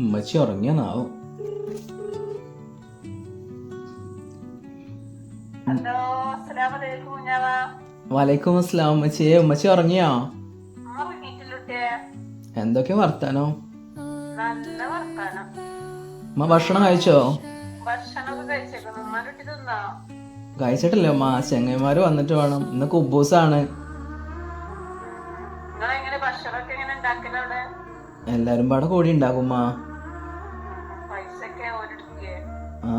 ഉമ്മച്ചി ഉറങ്ങിയെന്നാവും വലൈക്കും അസ്സലാം ഉമ്മച്ചി ഉമ്മച്ചി ഉറങ്ങിയോ എന്തൊക്കെ വർത്താനോ ഉമ്മ ഭക്ഷണം കഴിച്ചോ കഴിച്ചിട്ടില്ല ഉമ്മ ചെങ്ങന്മാര് വന്നിട്ട് വേണം ഇന്ന് കുബൂസാണ് എല്ലാരും പാടെ കൂടി ഉണ്ടാക്കും ഉമ്മ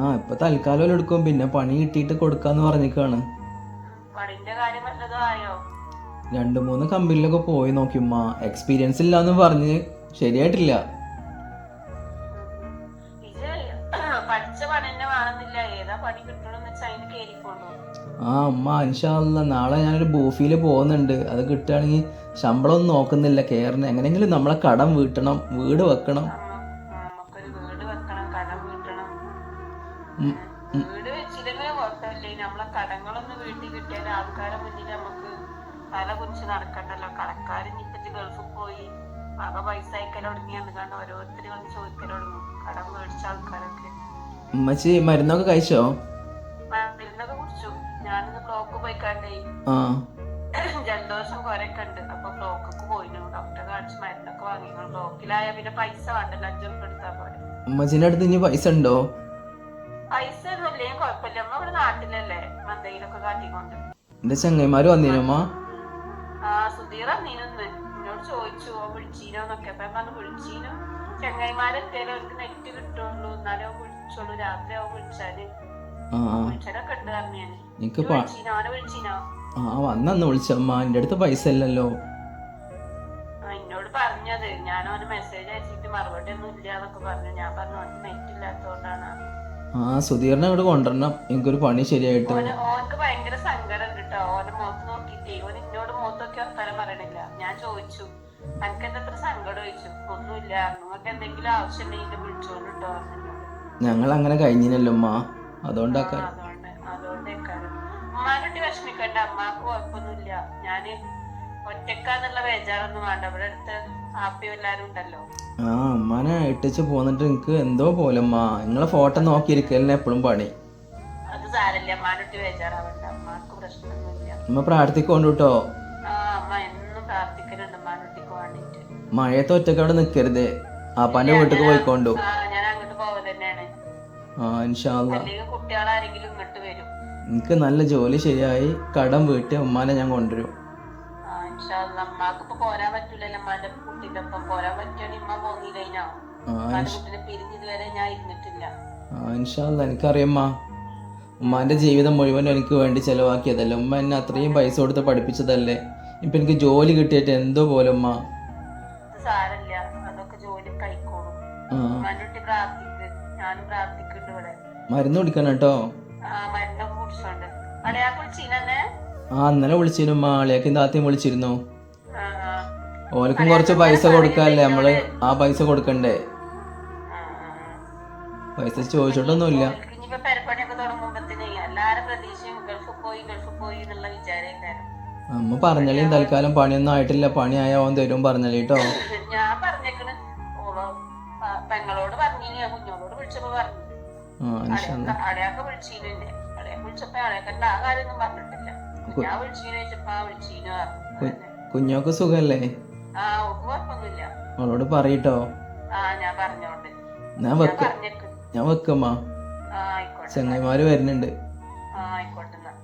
ഇപ്പൊ തൽക്കാലം എടുക്കും. പിന്നെ പണി കിട്ടിയിട്ട് കൊടുക്കാന്ന് പറഞ്ഞിക്കാണ്. രണ്ടു മൂന്ന് കമ്പനിയിലൊക്കെ പോയി നോക്കി. ഉമ്മ എക്സ്പീരിയൻസ് ഇല്ലാന്ന് പറഞ്ഞ് ശരിയായിട്ടില്ല. ആ ഉമ്മ അനുഷാല്ല നാളെ ഞാനൊരു ബൂഫിയിൽ പോകുന്നുണ്ട്. അത് കിട്ടുകയാണെങ്കിൽ ശമ്പളം ഒന്നും നോക്കുന്നില്ല. കയറണം എങ്ങനെയെങ്കിലും നമ്മളെ കടം വീട്ടണം. വീട് വെക്കണം. വീട് വെച്ചില്ലെങ്കിലും കുഴപ്പമില്ല. നമ്മളെ കടങ്ങളൊന്നും വീട്ടിൽ കിട്ടിയാൽ ആൾക്കാരെ മുന്നിൽ നമുക്ക് തല കുറിച്ച് നടക്കണ്ടല്ലോ. കടക്കാരൻ ഇപ്പത്തി ഗൾഫിൽ പോയി വക പൈസ അയക്കൽ തുടങ്ങിയാണ് കാരണം ഓരോരുത്തർ വന്ന് ചോദിക്കൽ തുടങ്ങും. കടം മേടിച്ച ആൾക്കാരൊക്കെ. ഉമ്മച്ചി മരുന്നൊക്കെ കഴിച്ചോ? മരുന്നൊക്കെ കുടിച്ചു. ഞാനിന്ന് ബ്ലോക്ക് പോയിക്കാണ്ടേ ആ. ജലദോഷം കൊരൊക്കെ ഉണ്ട്. അപ്പൊ ബ്ലോക്കൊക്കെ പോയിനു. ഡോക്ടറെ കാണിച്ച് മരുന്നൊക്കെ വാങ്ങി. ബ്ലോക്കിലായ പിന്നെ പൈസ വേണ്ടല്ലോ. അഞ്ചു റുപ്യ എടുത്താൽ പോലെ ഉമ്മച്ചിന്റെ അടുത്ത് ഇനി പൈസ ഉണ്ടോ? പൈസ ഒന്നും ഇല്ലെങ്കിൽ കുഴപ്പമില്ല. നമ്മ ഇവിടെ നാട്ടിലല്ലേ? മന്തയിലൊക്കെ കാട്ടിക്കൊണ്ട്. എന്റെ ചങ്ങൈമാര് വന്നിരുമ്മ ആ സുധീർ അന്നീനൊന്ന് എന്നോട് ചോദിച്ചു ഓ വിളിച്ചീനോന്നൊക്കെ അപ്പൊ പറഞ്ഞു വിളിച്ചീനോ. ചെങ്ങായിമാരെന്തേലും അവർക്ക് നെറ്റ് കിട്ടുള്ളൂ. എന്നാലേ വിളിച്ചോളൂ. രാത്രി ആവും വിളിച്ചാൽ. വിളിച്ചാലൊക്കെ ഉണ്ട് പറഞ്ഞു എനിക്ക് വിളിച്ചീനോ? അവനെ വിളിച്ചീനോ? ആ വന്നു വിളിച്ചമ്മ എന്റെ അടുത്ത് പൈസ ഇല്ലല്ലോ. എന്നോട് പറഞ്ഞത്. ഞാൻ അവന് മെസ്സേജ് അയച്ചിട്ട് മറുപടി ഒന്നും ഇല്ല എന്നൊക്കെ പറഞ്ഞു. ഞാൻ പറഞ്ഞു നെറ്റ് ഇല്ലാത്തതുകൊണ്ടാണ്. ആ സുധീറിനെ അവിടെ കൊണ്ടുവരണം. എനിക്കൊരു പണി ശരിയായിട്ട്. ഓന് ഓനക്ക് ഭയങ്കര സങ്കടം ഉണ്ട് കേട്ടോ ഓന്റെ മുഖത്ത് നോക്കിട്ടേ ഓൻ എന്നോട് മുഖത്ത് നോക്കി വർത്താനം പറയണില്ല. ഞാൻ ചോദിച്ചു. അനക്ക് എന്താ അത്ര സങ്കടം ചോദിച്ചു? ഒന്നുമില്ല. നിങ്ങൾക്ക് എന്തെങ്കിലും ആവശ്യമുണ്ടെങ്കിൽ വിളിച്ചോണ്ട് കേട്ടോ ഞങ്ങൾ അങ്ങനെ കഴിഞ്ഞില്ലല്ലോ അമ്മ അതുകൊണ്ടാക്കാൻ ഉമ്മാനോട്ട് വിഷമിക്കണ്ട. അമ്മാക്ക് കുഴപ്പമൊന്നുമില്ല. ഞാൻ ഒറ്റക്കാന്നുള്ള ബേജാറൊന്നും വേണ്ട. ഇവിടെ അടുത്ത് ആ ഉമ്മാനെ ഇട്ടിച്ച് പോന്നിട്ട് നിങ്ങക്ക് എന്തോ പോലെ ഉമ്മ നിങ്ങളെ ഫോട്ടോ നോക്കിയിരിക്കലിനെ എപ്പോഴും പണി. ഉമ്മ പ്രാർത്ഥിക്കൊണ്ട് കേട്ടോ മഴയത്ത് ഒറ്റയ്ക്ക് അവിടെ നിക്കരുത്. ആപ്പാന്റെ വീട്ടിൽ പോയിക്കോണ്ടു. ആ ഇൻഷാല്ല എനിക്ക് നല്ല ജോലി ശരിയായി കടം വീട്ടി ഉമ്മാനെ ഞാൻ കൊണ്ടുവരും. അമ്മാക്ക് ഇപ്പൊ പോരാൻ പറ്റൂലല്ലോ അമ്മാന്റെ കുട്ടീന്റെ ഒപ്പം പോരാൻ പറ്റുകയാണെങ്കിൽ ഉമ്മ പോന്നില്ലതിനോ ആ അമ്മാന്റെ കുട്ടീനെ പിരിഞ്ഞിതുവരെ ഞാൻ ഇരുന്നിട്ടില്ല. ആ ഇൻഷാല്ല എനിക്കറിയമ്മ ഉമ്മാന്റെ ജീവിതം മുഴുവൻ എനിക്ക് വേണ്ടി ചെലവാക്കിയതല്ലേ? ഉമ്മ എന്നെ അത്രയും പൈസ കൊടുത്ത് പഠിപ്പിച്ചതല്ലേ? ഇപ്പൊ എനിക്ക് ജോലി കിട്ടിയിട്ട് എന്തോ പോലെ ഉമ്മ. സാരല്ല അതൊക്കെ ജോലി കഴിക്കോളും ഞാനും പ്രാർത്ഥിക്കുന്നുണ്ട് ഇവിടെ. മരുന്ന് കുടിക്കണം കേട്ടോ മരുന്നൊക്കെ കുടിച്ചോണ്ട്. അടയാ കുളിച്ചീനെ ആ ഇന്നലെ വിളിച്ചിരുന്നു മാളിയൊക്കെ ആളിയാക്കും താത്തയും വിളിച്ചിരുന്നു. ആ കുറച്ച് പൈസ കൊടുക്കാല്ലേ? നമ്മൾ ആ പൈസ കൊടുക്കണ്ടേ. പൈസ ചോദിച്ചിട്ടൊന്നുമില്ല. അമ്മ പറഞ്ഞാലേ തൽക്കാലം പണിയൊന്നും ആയിട്ടില്ല. പണിയായ ഓൻ തരും പറഞ്ഞാലേ കേട്ടോ. ഞാൻ പറഞ്ഞേക്കണ്. പെങ്ങളോട് കുഞ്ഞോളോട് വിളിച്ചപ്പോ പറഞ്ഞു. ആ ഇൻഷാല്ല അടയാക്ക അടയാക്ക വിളിച്ചീനെ അടയാ വിളിച്ചപ്പോ അടയാക്കണ്ട ആ കാര്യമൊന്നും പറഞ്ഞിട്ടില്ല. ഞാൻ കുഞ്ഞോക്ക് സുഖല്ലേ? അവളോട് പറയട്ടോ. ഞാൻ ഞാൻ ഞാൻ വെക്ക. ഞാൻ വെക്കമ്മ. ചങ്ങായിമാര് വരുന്നുണ്ട്.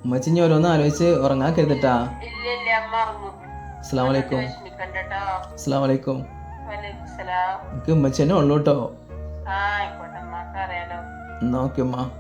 ഉമ്മച്ചി ഇനി ഓരോന്ന് ആലോചിച്ച് ഉറങ്ങാൻ കരുതിട്ടാ. അമ്മ അസ്സാം വലൈക്കും അസ്സാം വലൈക്കും എനിക്ക് ഉമ്മച്ചി ഉള്ളൂട്ടോ. എന്നാ ഓക്കെ ഉമ്മ.